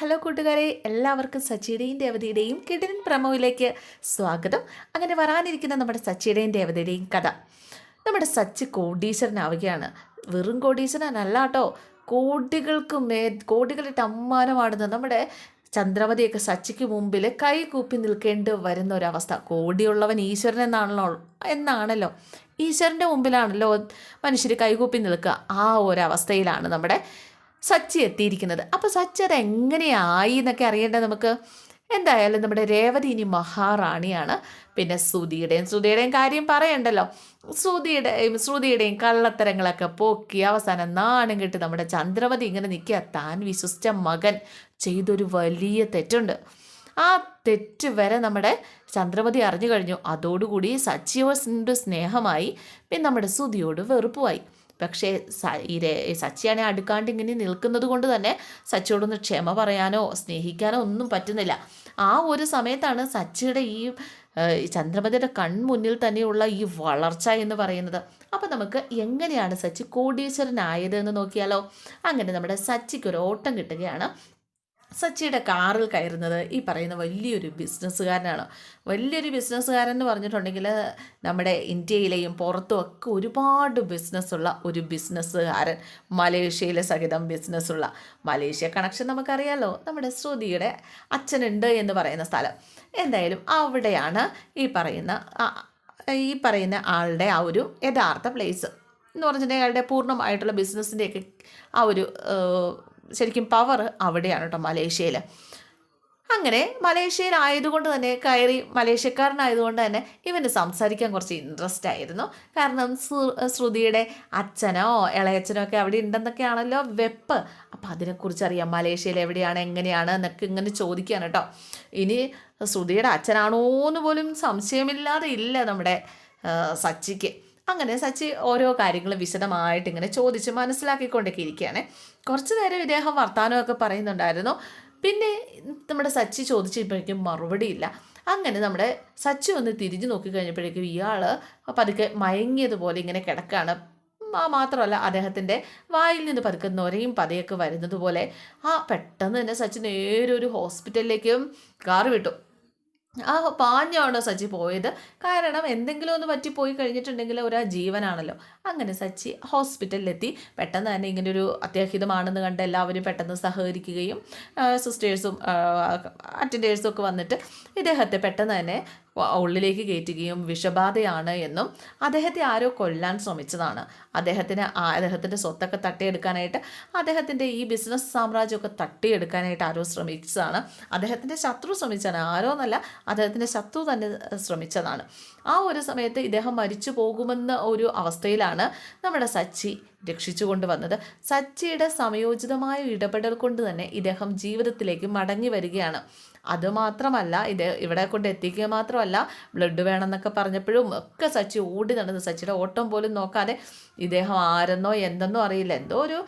Hello കൂട്ടുകാരെ എല്ലാവർക്കും സച്ചിയുടെയും ദേവതയുടെയും കിടിലൻ പ്രമോയിലേക്ക് സ്വാഗതം. അങ്ങനെ വരാനിരിക്കുന്ന നമ്മുടെ സച്ചിയുടെയും ദേവതയുടെയും കഥ. നമ്മുടെ സച്ചി കോടീശ്വരനാവുകയാണ്. വെറും കോടീശ്വരനല്ല കേട്ടോ. കോടികൾക്ക് മേ കോടികളിട്ട് അമ്മാനമാണെന്ന് നമ്മുടെ ചന്ദ്രമതിയൊക്കെ സച്ചിക്ക് മുമ്പിൽ കൈ കൂപ്പി നിൽക്കേണ്ടി വരുന്ന ഒരവസ്ഥ. കോടിയുള്ളവൻ ഈശ്വരൻ എന്നാണല്ലോ എന്നാണല്ലോ. ഈശ്വരന്റെ മുമ്പിലാണല്ലോ മനുഷ്യർ കൈകൂപ്പി നിൽക്കുക. ആ ഒരവസ്ഥയിലാണ് നമ്മുടെ സച്ചി എത്തിയിരിക്കുന്നത്. അപ്പോൾ സച്ചി അത് എങ്ങനെയായി എന്നൊക്കെ അറിയേണ്ടത് നമുക്ക് എന്തായാലും നമ്മുടെ രേവതി ഇനി മഹാറാണിയാണ്. പിന്നെ ശ്രുതിയുടെയും ശ്രുതിയുടെയും കാര്യം പറയണ്ടല്ലോ. ശ്രുതിയുടെയും ശ്രുതിയുടെയും കള്ളത്തരങ്ങളൊക്കെ പോക്കി അവസാനം നാണം കിട്ടി നമ്മുടെ ചന്ദ്രവതി ഇങ്ങനെ നിൽക്കുക. താൻ വിശ്വസിച്ച മകൻ ചെയ്തൊരു വലിയ തെറ്റുണ്ട്. ആ തെറ്റ് വരെ നമ്മുടെ ചന്ദ്രവതി അറിഞ്ഞു കഴിഞ്ഞു. അതോടുകൂടി സച്ചിയോട് സ്നേഹമായി പിന്നെ നമ്മുടെ ശ്രുതിയോട് വെറുപ്പുമായി. പക്ഷേ ഈ സച്ചിയാണെ അടുക്കാണ്ട് ഇങ്ങനെ നിൽക്കുന്നത് കൊണ്ട് തന്നെ സച്ചിയോടൊന്ന് ക്ഷമ പറയാനോ സ്നേഹിക്കാനോ ഒന്നും പറ്റുന്നില്ല. ആ ഒരു സമയത്താണ് സച്ചിയുടെ ഈ ചന്ദ്രമതിയുടെ കൺമുന്നിൽ തന്നെയുള്ള ഈ വളർച്ച എന്ന് പറയുന്നത്. അപ്പോൾ നമുക്ക് എങ്ങനെയാണ് സച്ചി കോടീശ്വരനായത് എന്ന് നോക്കിയാലോ? അങ്ങനെ നമ്മുടെ സച്ചിക്ക് ഒരു ഓട്ടം കിട്ടുകയാണ്. സച്ചിയുടെ കാറിൽ കയറുന്നത് ഈ പറയുന്ന വലിയൊരു ബിസിനസ്സുകാരനാണ്. വലിയൊരു ബിസിനസ്സുകാരൻ എന്ന് പറഞ്ഞിട്ടുണ്ടെങ്കിൽ നമ്മുടെ ഇന്ത്യയിലെയും പുറത്തും ഒക്കെ ഒരുപാട് ബിസിനസ്സുള്ള ഒരു ബിസിനസ്സുകാരൻ മലേഷ്യയിലെ സഹിതം ബിസിനസ്സുള്ള. മലേഷ്യ കണക്ഷൻ നമുക്കറിയാലോ നമ്മുടെ ശ്രുതിയുടെ അച്ഛനുണ്ട് എന്ന് പറയുന്ന സ്ഥലം. എന്തായാലും അവിടെയാണ് ഈ പറയുന്ന ഈ പറയുന്ന ആളുടെ ആ ഒരു യഥാർത്ഥ പ്ലേസ് എന്ന് പറഞ്ഞിട്ടുണ്ടെങ്കിൽ അയാളുടെ പൂർണമായിട്ടുള്ള ബിസിനസ്സിന്റെയൊക്കെ ആ ഒരു ശരിക്കും പവർ അവിടെയാണ് കേട്ടോ മലേഷ്യയിൽ അങ്ങനെ മലേഷ്യയിലായതുകൊണ്ട് തന്നെ കയറി മലേഷ്യക്കാരനായതുകൊണ്ട് തന്നെ ഇവന് സംസാരിക്കാൻ കുറച്ച് ഇൻട്രസ്റ്റ് ആയിരുന്നു. കാരണം ശ്രുതിയുടെ അച്ഛനോ ഇളയച്ചനോ ഒക്കെ അവിടെ ഉണ്ടെന്നൊക്കെയാണല്ലോ വെപ്പ്. അപ്പം അതിനെക്കുറിച്ച് അറിയാം മലേഷ്യയിൽ എവിടെയാണ് എങ്ങനെയാണ് എന്നൊക്കെ ഇങ്ങനെ ചോദിക്കുകയാണ് കേട്ടോ ഇനി ശ്രുതിയുടെ അച്ഛനാണോ എന്ന് പോലും സംശയമില്ലാതെ ഇല്ല നമ്മുടെ സച്ചിക്ക്. അങ്ങനെ സച്ചി ഓരോ കാര്യങ്ങളും വിശദമായിട്ട് ഇങ്ങനെ ചോദിച്ച് മനസ്സിലാക്കിക്കൊണ്ടൊക്കെ ഇരിക്കുകയാണ്. കുറച്ച് നേരം ഇദ്ദേഹം വർത്തമാനമൊക്കെ പറയുന്നുണ്ടായിരുന്നു. പിന്നെ നമ്മുടെ സച്ചി ചോദിച്ചപ്പോഴേക്കും മറുപടിയില്ല അങ്ങനെ നമ്മുടെ സച്ചി ഒന്ന് തിരിഞ്ഞു നോക്കിക്കഴിഞ്ഞപ്പോഴേക്കും ഇയാൾ പതുക്കെ മയങ്ങിയതുപോലെ ഇങ്ങനെ കിടക്കുകയാണ് മാത്രമല്ല അദ്ദേഹത്തിന്റെ വായിൽ നിന്ന് പതുക്കെ നൊരയും പതയൊക്കെ വരുന്നത് പോലെ ആ പെട്ടെന്ന് തന്നെ സച്ചി നേരെ ഒരു ഹോസ്പിറ്റലിലേക്കും കാറ് വിട്ടു. ആ പാഞ്ഞാണ് സച്ചി പോയത്? കാരണം എന്തെങ്കിലും ഒന്ന് പറ്റിപ്പോയി കഴിഞ്ഞിട്ടുണ്ടെങ്കിൽ ഒരു ജീവനാണല്ലോ അങ്ങനെ സച്ചി ഹോസ്പിറ്റലിലെത്തി. പെട്ടെന്ന് തന്നെ ഇങ്ങനെ ഒരു അത്യാഹിതമാണെന്ന് കണ്ട് എല്ലാവരും പെട്ടെന്ന് സഹകരിക്കുകയും സിസ്റ്റേഴ്സും അറ്റൻഡേഴ്സും ഒക്കെ വന്നിട്ട് ഇദ്ദേഹത്തെ പെട്ടെന്ന് തന്നെ ഉള്ളിലേക്ക് കയറ്റുകയും വിഷബാധയാണ് എന്നും അദ്ദേഹത്തെ ആരോ കൊല്ലാൻ ശ്രമിച്ചതാണ്. അദ്ദേഹത്തിന് അദ്ദേഹത്തിന്റെ സ്വത്തൊക്കെ തട്ടിയെടുക്കാനായിട്ട് അദ്ദേഹത്തിന്റെ ഈ ബിസിനസ് സാമ്രാജ്യമൊക്കെ തട്ടിയെടുക്കാനായിട്ട് ആരോ ശ്രമിച്ചതാണ്. അദ്ദേഹത്തിന്റെ ശത്രു ശ്രമിച്ചതാണ്. ആരോ എന്നല്ല അദ്ദേഹത്തിന്റെ ശത്രു തന്നെ ശ്രമിച്ചതാണ്. ആ ഒരു സമയത്ത് ഇദ്ദേഹം മരിച്ചു പോകുമെന്ന ഒരു അവസ്ഥയിലാണ് നമ്മുടെ സച്ചി രക്ഷിച്ചു കൊണ്ടുവന്നത് സച്ചിയുടെ സമയോചിതമായ ഇടപെടൽ കൊണ്ട് തന്നെ ഇദ്ദേഹം ജീവിതത്തിലേക്ക് മടങ്ങി വരികയാണ്. അതുമാത്രമല്ല ഇത് ഇവിടെ കൊണ്ട് എത്തിക്കുക മാത്രമല്ല ബ്ലഡ് വേണമെന്നൊക്കെ പറഞ്ഞപ്പോഴും ഒക്കെ സച്ചി ഓടി നടന്ന് സച്ചിയുടെ ഓട്ടം പോലും നോക്കാതെ ഇദ്ദേഹം ആരെന്നോ എന്തെന്നോ അറിയില്ല. എന്തോ ഒരു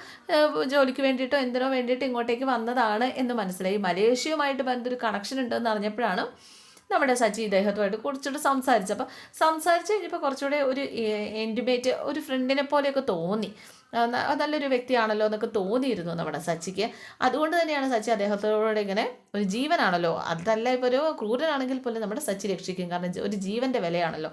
ജോലിക്ക് വേണ്ടിയിട്ടോ എന്തിനോ വേണ്ടിയിട്ടോ ഇങ്ങോട്ടേക്ക് വന്നതാണ് എന്ന് മനസ്സിലായി. മലേഷ്യയുമായിട്ട് ബന്ധൊരു കണക്ഷൻ ഉണ്ടെന്ന് അറിഞ്ഞപ്പോഴാണ് നമ്മുടെ സച്ചി ഇദ്ദേഹത്തുമായിട്ട് കുറച്ചുകൂടി സംസാരിച്ചപ്പോൾ സംസാരിച്ച് കഴിഞ്ഞപ്പോൾ കുറച്ചുകൂടെ ഒരു ഇന്റിമേറ്റ് ഒരു ഫ്രണ്ടിനെ പോലെയൊക്കെ തോന്നി. നല്ലൊരു വ്യക്തിയാണല്ലോ എന്നൊക്കെ തോന്നിയിരുന്നു നമ്മുടെ സച്ചിക്ക്. അതുകൊണ്ട് തന്നെയാണ് സച്ചി അദ്ദേഹത്തോട് ഇങ്ങനെ ഒരു ജീവനാണല്ലോ. അതല്ല ഇപ്പോൾ ഒരു ക്രൂരനാണെങ്കിൽ പോലും നമ്മുടെ സച്ചി രക്ഷിക്കും. കാരണം ഒരു ജീവന്റെ വിലയാണല്ലോ.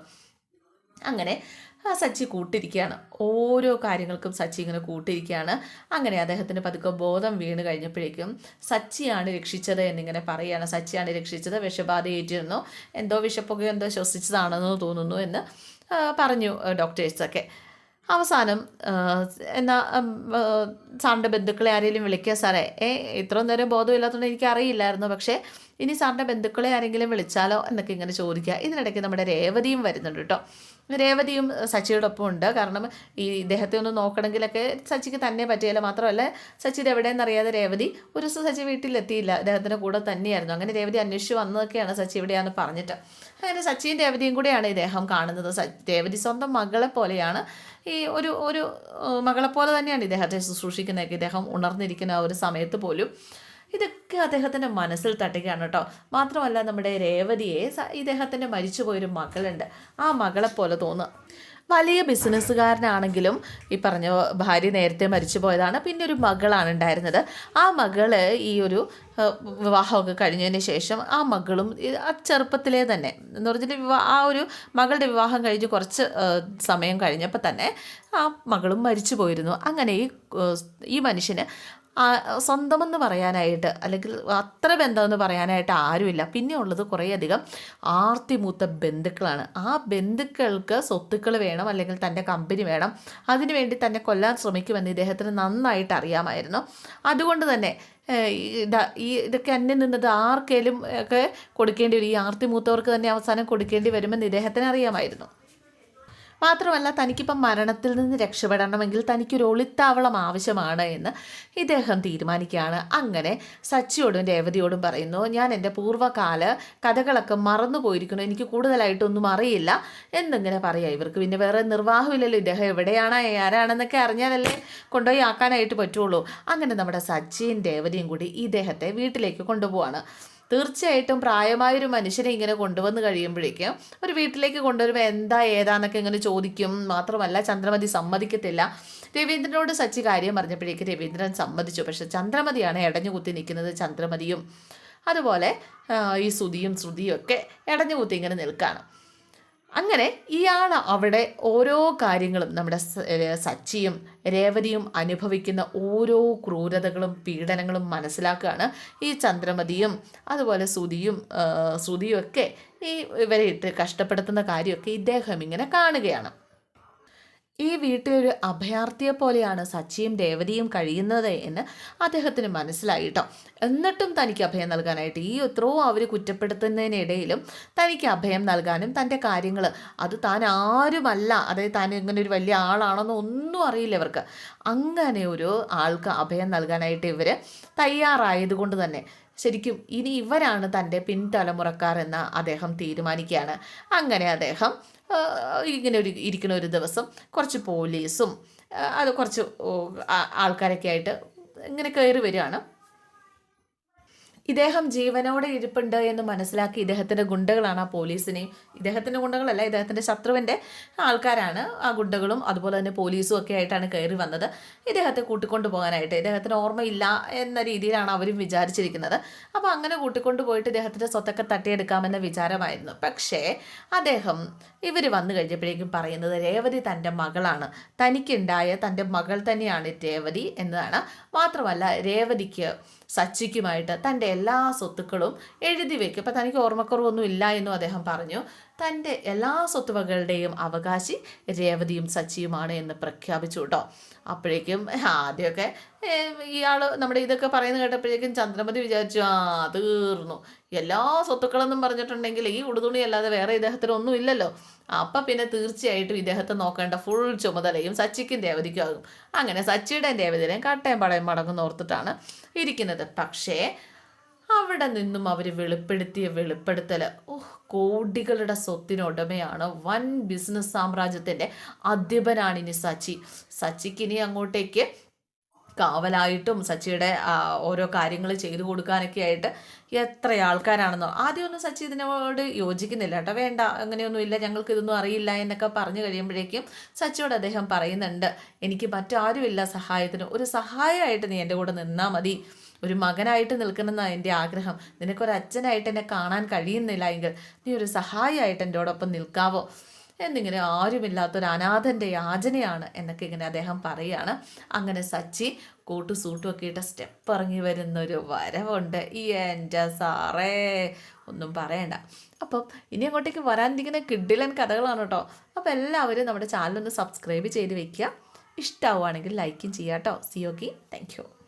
അങ്ങനെ ആ സച്ചി കൂട്ടിരിക്കുകയാണ്. ഓരോ കാര്യങ്ങൾക്കും സച്ചി ഇങ്ങനെ കൂട്ടിരിക്കുകയാണ്. അങ്ങനെ അദ്ദേഹത്തിന് പതുക്കെ ബോധം വീണ് കഴിഞ്ഞപ്പോഴേക്കും സച്ചിയാണ് രക്ഷിച്ചത് എന്നിങ്ങനെ പറയുകയാണ്. സച്ചിയാണ് രക്ഷിച്ചത് വിഷബാധ ഏറ്റിരുന്നു. എന്തോ വിഷപ്പുകയോ എന്തോ ശ്വസിച്ചതാണെന്ന് തോന്നുന്നു എന്ന് പറഞ്ഞു ഡോക്ടേഴ്സൊക്കെ അവസാനം എന്നാ സാറിന്റെ ബന്ധുക്കളെ ആരെങ്കിലും വിളിക്കുക. സാറേ ഏ ഇത്രയും നേരം ബോധമില്ലാത്തതുകൊണ്ട് എനിക്ക് അറിയില്ലായിരുന്നു പക്ഷേ ഇനി സാറിന്റെ ബന്ധുക്കളെ ആരെങ്കിലും വിളിച്ചാലോ എന്നൊക്കെ ഇങ്ങനെ ചോദിക്കുക. ഇതിനിടയ്ക്ക് നമ്മുടെ രേവതിയും വരുന്നുണ്ട് കേട്ടോ. രേവതിയും സച്ചിയോടൊപ്പം ഉണ്ട്. കാരണം ഈ ഇദ്ദേഹത്തെ ഒന്ന് നോക്കണമെങ്കിലൊക്കെ സച്ചിക്ക് തന്നെ പറ്റിയാലും മാത്രമല്ല സച്ചി എവിടെയെന്ന് അറിയാതെ രേവതി ഒരു ദിവസം സച്ചി വീട്ടിലെത്തിയില്ല. അദ്ദേഹത്തിന്റെ കൂടെ തന്നെയായിരുന്നു. അങ്ങനെ രേവതി അന്വേഷിച്ച് വന്നതൊക്കെയാണ് സച്ചി ഇവിടെയാണെന്ന് പറഞ്ഞിട്ട്. അങ്ങനെ സച്ചിയും രേവതിയും കൂടെയാണ് ഇദ്ദേഹം കാണുന്നത്. രേവതി സ്വന്തം മകളെ പോലെയാണ്. ഈ ഒരു ഒരു മകളെപ്പോലെ തന്നെയാണ് ഇദ്ദേഹത്തെ ശുശ്രൂഷിക്കുന്നതൊക്കെ ഇദ്ദേഹം ഉണർന്നിരിക്കുന്ന ആ ഒരു സമയത്ത് പോലും. ഇതൊക്കെ അദ്ദേഹത്തിന്റെ മനസ്സിൽ തട്ടുകയാണ് കേട്ടോ. മാത്രമല്ല നമ്മുടെ രേവതിയെ ഇദ്ദേഹത്തിന്റെ മരിച്ചുപോയൊരു മകളുണ്ട്. ആ മകളെപ്പോലെ തോന്നുക. വലിയ ബിസിനസ്സുകാരനാണെങ്കിലും ഈ പറഞ്ഞ ഭാര്യ നേരത്തെ മരിച്ചു പോയതാണ് പിന്നെ ഒരു മകളാണ് ഉണ്ടായിരുന്നത്. ആ മകൾ ഈ ഒരു വിവാഹമൊക്കെ കഴിഞ്ഞതിന് ശേഷം ആ മകളും ആ ചെറുപ്പത്തിലേ തന്നെ എന്ന് പറഞ്ഞിട്ട് വിവാഹ ആ ഒരു മകളുടെ വിവാഹം കഴിഞ്ഞ് കുറച്ച് സമയം കഴിഞ്ഞപ്പോൾ തന്നെ ആ മകളും മരിച്ചു പോയിരുന്നു അങ്ങനെ ഈ ഈ മനുഷ്യന് സ്വന്തമെന്ന് പറയാനായിട്ട് അല്ലെങ്കിൽ അത്ര ബന്ധമെന്ന് പറയാനായിട്ട് ആരുമില്ല. പിന്നെ ഉള്ളത് കുറേയധികം ആർത്തിമൂത്ത ബന്ധുക്കളാണ്. ആ ബന്ധുക്കൾക്ക് സ്വത്തുക്കൾ വേണം അല്ലെങ്കിൽ തന്റെ കമ്പനി വേണം. അതിനുവേണ്ടി തന്നെ കൊല്ലാൻ ശ്രമിക്കുമെന്ന് ഇദ്ദേഹത്തിന് നന്നായിട്ട് അറിയാമായിരുന്നു. അതുകൊണ്ട് തന്നെ ഈ ഇതൊക്കെ അന്യം നിന്നത് ആർക്കേലും ഒക്കെ കൊടുക്കേണ്ടി വരും. ഈ ആർത്തി മൂത്തവർക്ക് തന്നെ അവസാനം കൊടുക്കേണ്ടി വരുമെന്ന് ഇദ്ദേഹത്തിന് അറിയാമായിരുന്നു. മാത്രമല്ല തനിക്കിപ്പം മരണത്തിൽ നിന്ന് രക്ഷപ്പെടണമെങ്കിൽ തനിക്കൊരു ഒളിത്താവളം ആവശ്യമാണ് എന്ന് ഇദ്ദേഹം തീരുമാനിക്കുകയാണ്. അങ്ങനെ സച്ചിയോടും രേവതിയോടും പറയുന്നു ഞാൻ എന്റെ പൂർവകാല കഥകളൊക്കെ മറന്നു പോയിരിക്കുന്നു. എനിക്ക് കൂടുതലായിട്ടൊന്നും അറിയില്ല എന്നിങ്ങനെ പറയാം. ഇവർക്ക് പിന്നെ വേറെ നിർവാഹമില്ലല്ലോ. ഇദ്ദേഹം എവിടെയാണ് ആരാണെന്നൊക്കെ അറിഞ്ഞാലല്ലേ കൊണ്ടുപോയി ആക്കാനായിട്ട് പറ്റുള്ളൂ. അങ്ങനെ നമ്മുടെ സച്ചിയും രേവതിയും കൂടി ഇദ്ദേഹത്തെ വീട്ടിലേക്ക് കൊണ്ടുപോവാണ്. തീർച്ചയായിട്ടും പ്രായമായ ഒരു മനുഷ്യനെ ഇങ്ങനെ കൊണ്ടുവന്ന് കഴിയുമ്പോഴേക്കും ഒരു വീട്ടിലേക്ക് കൊണ്ടുവരുമ്പോൾ എന്താ ഏതാന്നൊക്കെ ഇങ്ങനെ ചോദിക്കും. മാത്രമല്ല ചന്ദ്രമതി സമ്മതിക്കത്തില്ല. രവീന്ദ്രനോട് സച്ചി കാര്യം പറഞ്ഞപ്പോഴേക്ക് രവീന്ദ്രൻ സമ്മതിച്ചു. പക്ഷെ ചന്ദ്രമതിയാണ് ഇടഞ്ഞു കുത്തി നിൽക്കുന്നത് ചന്ദ്രമതിയും. അതുപോലെ ഈ ശ്രുതിയും ശ്രുതിയും ഒക്കെ ഇടഞ്ഞു കുത്തി ഇങ്ങനെ നിൽക്കുകയാണ് അങ്ങനെ ഇയാൾ അവിടെ ഓരോ കാര്യങ്ങളും നമ്മുടെ സച്ചിയും രേവതിയും അനുഭവിക്കുന്ന ഓരോ ക്രൂരതകളും പീഡനങ്ങളും മനസ്സിലാക്കുകയാണ്. ഈ ചന്ദ്രമതിയും അതുപോലെ ആ, ശ്രുതിയും ഒക്കെ ഈ ഇവരെ ഇട്ട് കഷ്ടപ്പെടുത്തുന്ന കാര്യമൊക്കെ ഇദ്ദേഹം ഇങ്ങനെ കാണുകയാണ്. ഈ വീട്ടിലൊരു അഭയാർത്ഥിയെ പോലെയാണ് സച്ചിയും രേവതിയും കഴിയുന്നത് എന്ന് അദ്ദേഹത്തിന് മനസ്സിലായി കേട്ടോ എന്നിട്ടും തനിക്ക് അഭയം നൽകാനായിട്ട് ഈ എത്രയോ അവർ കുറ്റപ്പെടുത്തുന്നതിനിടയിലും തനിക്ക് അഭയം നൽകാനും തന്റെ കാര്യങ്ങൾ അത് താൻ ആരുമല്ല അതായത് താൻ ഇങ്ങനെ ഒരു വലിയ ആളാണെന്ന് ഒന്നും അറിയില്ല ഇവർക്ക്. അങ്ങനെ ഒരു ആൾക്ക് അഭയം നൽകാനായിട്ട് ഇവർ തയ്യാറായതുകൊണ്ട് തന്നെ ശരിക്കും ഇനി ഇവരാണ് തന്റെ പിൻതലമുറക്കാർ എന്ന് അദ്ദേഹം തീരുമാനിക്കുകയാണ്. അങ്ങനെ അദ്ദേഹം ഇങ്ങനെ ഒരു ഇരിക്കുന്ന ഒരു ദിവസം കുറച്ച് പോലീസും അത് കുറച്ച് ആൾക്കാരൊക്കെ ആയിട്ട് ഇങ്ങനെ കയറി വരികയാണ്. ഇദ്ദേഹം ജീവനോടെ ഇരിപ്പുണ്ട് എന്ന് മനസ്സിലാക്കി ഇദ്ദേഹത്തിന്റെ ഗുണ്ടകളാണ് ആ പോലീസിനെയും ഇദ്ദേഹത്തിന്റെ ഗുണ്ടകളല്ല ഇദ്ദേഹത്തിന്റെ ശത്രുവിന്റെ ആൾക്കാരാണ് ആ ഗുണ്ടകളും അതുപോലെ തന്നെ പോലീസും ഒക്കെ ആയിട്ടാണ് കയറി വന്നത്. ഇദ്ദേഹത്തെ കൂട്ടിക്കൊണ്ടു പോകാനായിട്ട് ഇദ്ദേഹത്തിന് ഓർമ്മയില്ല എന്ന രീതിയിലാണ് അവരും വിചാരിച്ചിരിക്കുന്നത്. അപ്പോൾ അങ്ങനെ കൂട്ടിക്കൊണ്ടു പോയിട്ട് ഇദ്ദേഹത്തിന്റെ സ്വത്തൊക്കെ തട്ടിയെടുക്കാമെന്ന വിചാരമായിരുന്നു. പക്ഷേ അദ്ദേഹം ഇവർ വന്നു കഴിഞ്ഞപ്പോഴേക്കും പറയുന്നത് രേവതി തന്റെ മകളാണ്. തനിക്കുണ്ടായ തന്റെ മകൾ തന്നെയാണ് രേവതി എന്നതാണ്. മാത്രമല്ല രേവതിക്ക് സച്ചിക്കുമായിട്ട് തന്റെ എല്ലാ സ്വത്തുക്കളും എഴുതി വെക്കും. ഇപ്പം തനിക്ക് ഓർമ്മക്കുറവൊന്നും ഇല്ല എന്നും അദ്ദേഹം പറഞ്ഞു. തന്റെ എല്ലാ സ്വത്തുവകളുടെയും അവകാശി രേവതിയും സച്ചിയുമാണ് എന്ന് പ്രഖ്യാപിച്ചു കേട്ടോ അപ്പോഴേക്കും ആദ്യമൊക്കെ ഇയാൾ നമ്മുടെ ഇതൊക്കെ പറയുന്നത് കേട്ടപ്പോഴേക്കും ചന്ദ്രമതി വിചാരിച്ചു ആ തീർന്നു. എല്ലാ സ്വത്തുക്കളെന്നും പറഞ്ഞിട്ടുണ്ടെങ്കിൽ ഈ ഉടുതുണി അല്ലാതെ വേറെ ഇദ്ദേഹത്തിന് ഒന്നും ഇല്ലല്ലോ അപ്പം പിന്നെ തീർച്ചയായിട്ടും ഇദ്ദേഹത്തെ നോക്കേണ്ട ഫുൾ ചുമതലയും സച്ചിക്കും രേവതിക്കും ആകും. അങ്ങനെ സച്ചിയുടെയും രേവതിയുടെയും കട്ടയും പടയും മടങ്ങുന്ന ഓർത്തിട്ടാണ് ഇരിക്കുന്നത്. പക്ഷേ അവിടെ നിന്നും അവർ വെളിപ്പെടുത്തിയ വെളിപ്പെടുത്തൽ ഓഹ് കോടികളുടെ സ്വത്തിനുടമയാണ് വൻ ബിസിനസ് സാമ്രാജ്യത്തിന്റെ അധ്യപനാണ് ഇനി സച്ചി. സച്ചിക്ക് ഇനി അങ്ങോട്ടേക്ക് കാവലായിട്ടും സച്ചിയുടെ ഓരോ കാര്യങ്ങൾ ചെയ്തു കൊടുക്കാനൊക്കെ ആയിട്ട് എത്ര ആൾക്കാരാണെന്നോ. ആദ്യമൊന്നും സച്ചി ഇതിനോട് യോജിക്കുന്നില്ല കേട്ടോ. വേണ്ട അങ്ങനെയൊന്നും ഇല്ല ഞങ്ങൾക്ക് ഇതൊന്നും അറിയില്ല എന്നൊക്കെ പറഞ്ഞു കഴിയുമ്പോഴേക്കും സച്ചിയോട് അദ്ദേഹം പറയുന്നുണ്ട് എനിക്ക് മറ്റാരുമില്ല സഹായത്തിന്. ഒരു സഹായമായിട്ട് നീ എന്റെ കൂടെ നിന്നാൽ മതി. ഒരു മകനായിട്ട് നിൽക്കണമെന്നാണ് എന്റെ ആഗ്രഹം. നിനക്കൊരു അച്ഛനായിട്ട് എന്നെ കാണാൻ കഴിയുന്നില്ല എങ്കിൽ നീ ഒരു സഹായമായിട്ട് എന്റെയോടൊപ്പം നിൽക്കാവോ? എന്നിങ്ങനെ ആരുമില്ലാത്തൊരു അനാഥന്റെ യാചനയാണ് എന്നൊക്കെ ഇങ്ങനെ അദ്ദേഹം പറയുകയാണ്. അങ്ങനെ സച്ചി കൂട്ടു സൂട്ടും ഒക്കെ ഇട്ട സ്റ്റെപ്പ് ഇറങ്ങി വരുന്നൊരു വരവുണ്ട്. ഈ എന്റെ സാറേ ഒന്നും പറയണ്ട. അപ്പം ഇനി അങ്ങോട്ടേക്ക് വരാനിരിക്കുന്ന കിഡിലൻ കഥകളാണ് കേട്ടോ. അപ്പോൾ എല്ലാവരും നമ്മുടെ ചാനലൊന്ന് സബ്സ്ക്രൈബ് ചെയ്ത് വെക്കുക. ഇഷ്ടമാവുകയാണെങ്കിൽ ലൈക്കും ചെയ്യാം കേട്ടോ. C okay thank you